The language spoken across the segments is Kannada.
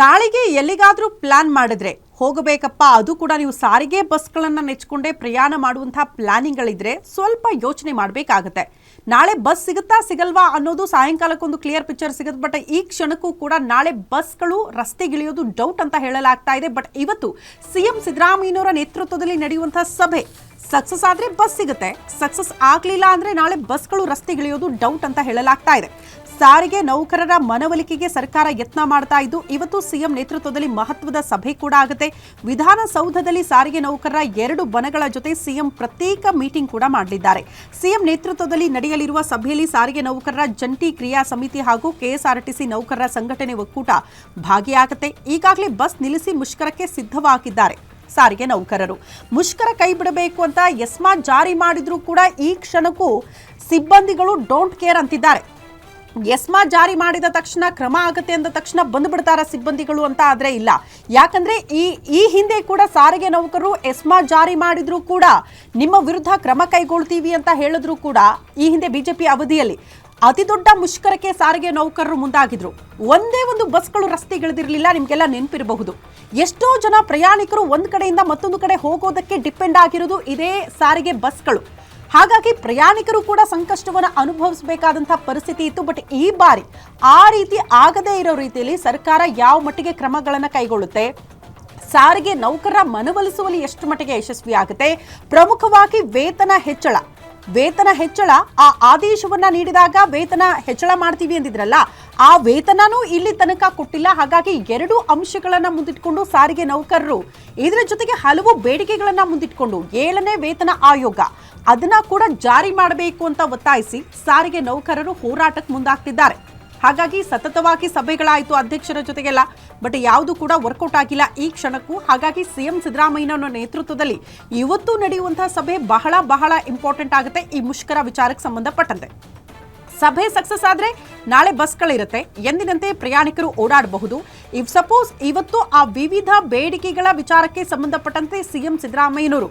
ನಾಳೆಗೆ ಎಲ್ಲಿಗಾದರೂ ಪ್ಲಾನ್ ಮಾಡಿದ್ರೆ ಹೋಗಬೇಕಪ್ಪ, ಅದು ಕೂಡ ನೀವು ಸಾರಿಗೆ ಬಸ್ಗಳನ್ನು ನೆಚ್ಕೊಂಡೇ ಪ್ರಯಾಣ ಮಾಡುವಂತಹ ಪ್ಲಾನಿಂಗ್ಗಳಿದ್ರೆ ಸ್ವಲ್ಪ ಯೋಚನೆ ಮಾಡಬೇಕಾಗತ್ತೆ. ನಾಳೆ ಬಸ್ ಸಿಗುತ್ತಾ ಸಿಗಲ್ವಾ ಅನ್ನೋದು ಸಾಯಂಕಾಲಕ್ಕೊಂದು ಕ್ಲಿಯರ್ ಪಿಕ್ಚರ್ ಸಿಗುತ್ತೆ, ಬಟ್ ಈ ಕ್ಷಣಕ್ಕೂ ಕೂಡ ನಾಳೆ ಬಸ್ಗಳು ರಸ್ತೆಗಿಳಿಯೋದು ಡೌಟ್ ಅಂತ ಹೇಳಲಾಗ್ತಾ ಇದೆ. ಬಟ್ ಇವತ್ತು ಸಿಎಂ ಸಿದ್ದರಾಮಯ್ಯನವರ ನೇತೃತ್ವದಲ್ಲಿ ನಡೆಯುವಂತಹ ಸಭೆ ಸಕ್ಸಸ್ ಆದ್ರೆ ಬಸ್ ಸಿಗುತ್ತೆ. ಸಕ್ಸಸ್ ಆಗ್ಲಿಲ್ಲ ಅಂದ್ರೆ ನಾಳೆ ಬಸ್ಗಳು ರಸ್ತೆಗಿಳಿಯೋದು ಡೌಟ್ ಅಂತ ಹೇಳಲಾಗ್ತಾ ಇದೆ. ಸಾರಿಗೆ ನೌಕರರ ಮನವೊಲಿಕೆಗೆ ಸರ್ಕಾರ ಯತ್ನ ಮಾಡ್ತಾ ಇದ್ದು, ಇವತ್ತು ಸಿಎಂ ನೇತೃತ್ವದಲ್ಲಿ ಮಹತ್ವದ ಸಭೆ ಕೂಡ ಆಗುತ್ತೆ. ವಿಧಾನಸೌಧದಲ್ಲಿ ಸಾರಿಗೆ ನೌಕರರ ಎರಡು ಬನಗಳ ಜೊತೆ ಸಿಎಂ ಪ್ರತ್ಯೇಕ ಮೀಟಿಂಗ್ ಕೂಡ ಮಾಡಲಿದ್ದಾರೆ. ಸಿಎಂ ನೇತೃತ್ವದಲ್ಲಿ ನಡೆಯಲಿರುವ ಸಭೆಯಲ್ಲಿ ಸಾರಿಗೆ ನೌಕರರ ಜಂಟಿ ಕ್ರಿಯಾ ಸಮಿತಿ ಹಾಗೂ ಕೆಎಸ್ಆರ್ಟಿಸಿ ನೌಕರರ ಸಂಘಟನೆ ಒಕ್ಕೂಟ ಭಾಗಿಯಾಗುತ್ತೆ. ಈಗಾಗಲೇ ಬಸ್ ನಿಲ್ಲಿಸಿ ಮುಷ್ಕರಕ್ಕೆ ಸಿದ್ಧವಾಗಿದ್ದಾರೆ. ಸಾರಿಗೆ ನೌಕರರು. ಮುಷ್ಕರ ಕೈ ಬಿಡಬೇಕು ಅಂತ ಎಸ್ಮಾ ಜಾರಿ ಮಾಡಿದ್ರೂ ಕೂಡ ಈ ಕ್ಷಣಕ್ಕೂ ಸಿಬ್ಬಂದಿಗಳು ಡೋಂಟ್ ಕೇರ್ ಅಂತಿದ್ದಾರೆ. ಎಸ್ಮಾ ಜಾರಿ ಮಾಡಿದ ತಕ್ಷಣ, ಕ್ರಮ ಆಗುತ್ತೆ ಅಂದ ತಕ್ಷಣ ಬಂದ್ಬಿಡ್ತಾರ ಸಿಬ್ಬಂದಿಗಳು ಅಂತ ಆದರೆ ಇಲ್ಲ. ಯಾಕಂದ್ರೆ ಈ ಈ ಹಿಂದೆ ಕೂಡ ಸಾರಿಗೆ ನೌಕರರು ಎಸ್ಮಾ ಜಾರಿ ಮಾಡಿದ್ರು ಕೂಡ ನಿಮ್ಮ ವಿರುದ್ಧ ಕ್ರಮ ಕೈಗೊಳ್ತೀವಿ ಅಂತ ಹೇಳಿದ್ರು ಕೂಡ ಈ ಹಿಂದೆ ಬಿಜೆಪಿ ಅವಧಿಯಲ್ಲಿ ಅತಿ ದೊಡ್ಡ ಮುಷ್ಕರಕ್ಕೆ ಸಾರಿಗೆ ನೌಕರರು ಮುಂದಾಗಿದ್ರು. ಒಂದೇ ಒಂದು ಬಸ್ಗಳು ರಸ್ತೆಗಿಳಿದಿರಲಿಲ್ಲ, ನಿಮ್ಗೆಲ್ಲ ನೆನಪಿರಬಹುದು. ಎಷ್ಟೋ ಜನ ಪ್ರಯಾಣಿಕರು ಒಂದ್ ಕಡೆಯಿಂದ ಮತ್ತೊಂದು ಕಡೆ ಹೋಗೋದಕ್ಕೆ ಡಿಪೆಂಡ್ ಆಗಿರೋದು ಇದೇ ಸಾರಿಗೆ ಬಸ್ಗಳು. ಹಾಗಾಗಿ ಪ್ರಯಾಣಿಕರು ಕೂಡ ಸಂಕಷ್ಟವನ್ನು ಅನುಭವಿಸಬೇಕಾದಂತಹ ಪರಿಸ್ಥಿತಿ ಇತ್ತು. ಬಟ್ ಈ ಬಾರಿ ಆ ರೀತಿ ಆಗದೇ ಇರೋ ರೀತಿಯಲ್ಲಿ ಸರ್ಕಾರ ಯಾವ ಮಟ್ಟಿಗೆ ಕ್ರಮಗಳನ್ನು ಕೈಗೊಳ್ಳುತ್ತೆ? ಸಾರಿಗೆ ನೌಕರರ ಮನವೊಲಿಸುವಲ್ಲಿ ಎಷ್ಟು ಮಟ್ಟಿಗೆ ಯಶಸ್ವಿ ಆಗುತ್ತೆ ಪ್ರಮುಖವಾಗಿ ವೇತನ ಹೆಚ್ಚಳ ವೇತನ ಹೆಚ್ಚಳ, ಆ ಆದೇಶವನ್ನ ನೀಡಿದಾಗ ವೇತನ ಹೆಚ್ಚಳ ಮಾಡ್ತೀವಿ ಅಂದಿದ್ರಲ್ಲ, ಆ ವೇತನನೂ ಇಲ್ಲಿ ತನಕ ಕೊಟ್ಟಿಲ್ಲ. ಹಾಗಾಗಿ ಎರಡು ಅಂಶಗಳನ್ನ ಮುಂದಿಟ್ಕೊಂಡು ಸಾರಿಗೆ ನೌಕರರು, ಇದರ ಜೊತೆಗೆ ಹಲವು ಬೇಡಿಕೆಗಳನ್ನ ಮುಂದಿಟ್ಕೊಂಡು ಏಳನೇ ವೇತನ ಆಯೋಗ, ಅದನ್ನ ಕೂಡ ಜಾರಿ ಮಾಡಬೇಕು ಅಂತ ಒತ್ತಾಯಿಸಿ ಸಾರಿಗೆ ನೌಕರರು ಹೋರಾಟಕ್ಕೆ ಮುಂದಾಗ್ತಿದ್ದಾರೆ. ಹಾಗಾಗಿ ಸತತವಾಗಿ ಸಭೆಗಳಾಯಿತು ಅಧ್ಯಕ್ಷರ ಜೊತೆಗೆಲ್ಲ, ಬಟ್ ಯಾವುದು ಕೂಡ ವರ್ಕೌಟ್ ಆಗಿಲ್ಲ ಈ ಕ್ಷಣಕ್ಕೂ. ಹಾಗಾಗಿ ಸಿಎಂ ಸಿದ್ದರಾಮಯ್ಯನವರ ನೇತೃತ್ವದಲ್ಲಿ ಇವತ್ತು ನಡೆಯುವಂತಹ ಸಭೆ ಬಹಳ ಬಹಳ ಇಂಪಾರ್ಟೆಂಟ್ ಆಗುತ್ತೆ. ಈ ಮುಷ್ಕರ ವಿಚಾರಕ್ಕೆ ಸಂಬಂಧಪಟ್ಟಂತೆ. ಸಭೆ ಸಕ್ಸಸ್ ಆದ್ರೆ ನಾಳೆ ಬಸ್ಗಳಿರುತ್ತೆ ಎಂದಿನಂತೆ ಪ್ರಯಾಣಿಕರು ಓಡಾಡಬಹುದು. ಇಫ್ ಸಪೋಸ್ ಇವತ್ತು ಆ ವಿವಿಧ ಬೇಡಿಕೆಗಳ ವಿಚಾರಕ್ಕೆ ಸಂಬಂಧಪಟ್ಟಂತೆ ಸಿಎಂ ಸಿದ್ದರಾಮಯ್ಯನವರು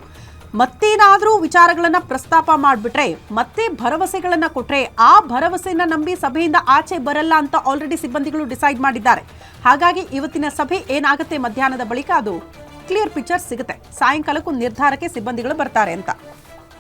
ಮತ್ತೇನಾದರೂ ವಿಚಾರಗಳನ್ನು ಪ್ರಸ್ತಾಪ ಮಾಡಿಬಿಟ್ರೆ, ಮತ್ತೆ ಭರವಸೆಗಳನ್ನು ಕೊಟ್ರೆ ಆ ಭರವಸೆಯನ್ನ ನಂಬಿ ಸಭೆಯಿಂದ ಆಚೆ ಬರಲ್ಲ ಅಂತ ಆಲ್ರೆಡಿ ಸಿಬ್ಬಂದಿಗಳು ಡಿಸೈಡ್ ಮಾಡಿದ್ದಾರೆ. ಹಾಗಾಗಿ ಇವತ್ತಿನ ಸಭೆ ಏನಾಗುತ್ತೆ ಮಧ್ಯಾಹ್ನದ ಬಳಿಕ ಅದು ಕ್ಲಿಯರ್ ಪಿಕ್ಚರ್ ಸಿಗುತ್ತೆ. ಸಾಯಂಕಾಲಕ್ಕೂ ನಿರ್ಧಾರಕ್ಕೆ ಸಿಬ್ಬಂದಿಗಳು ಬರ್ತಾರೆ ಅಂತ.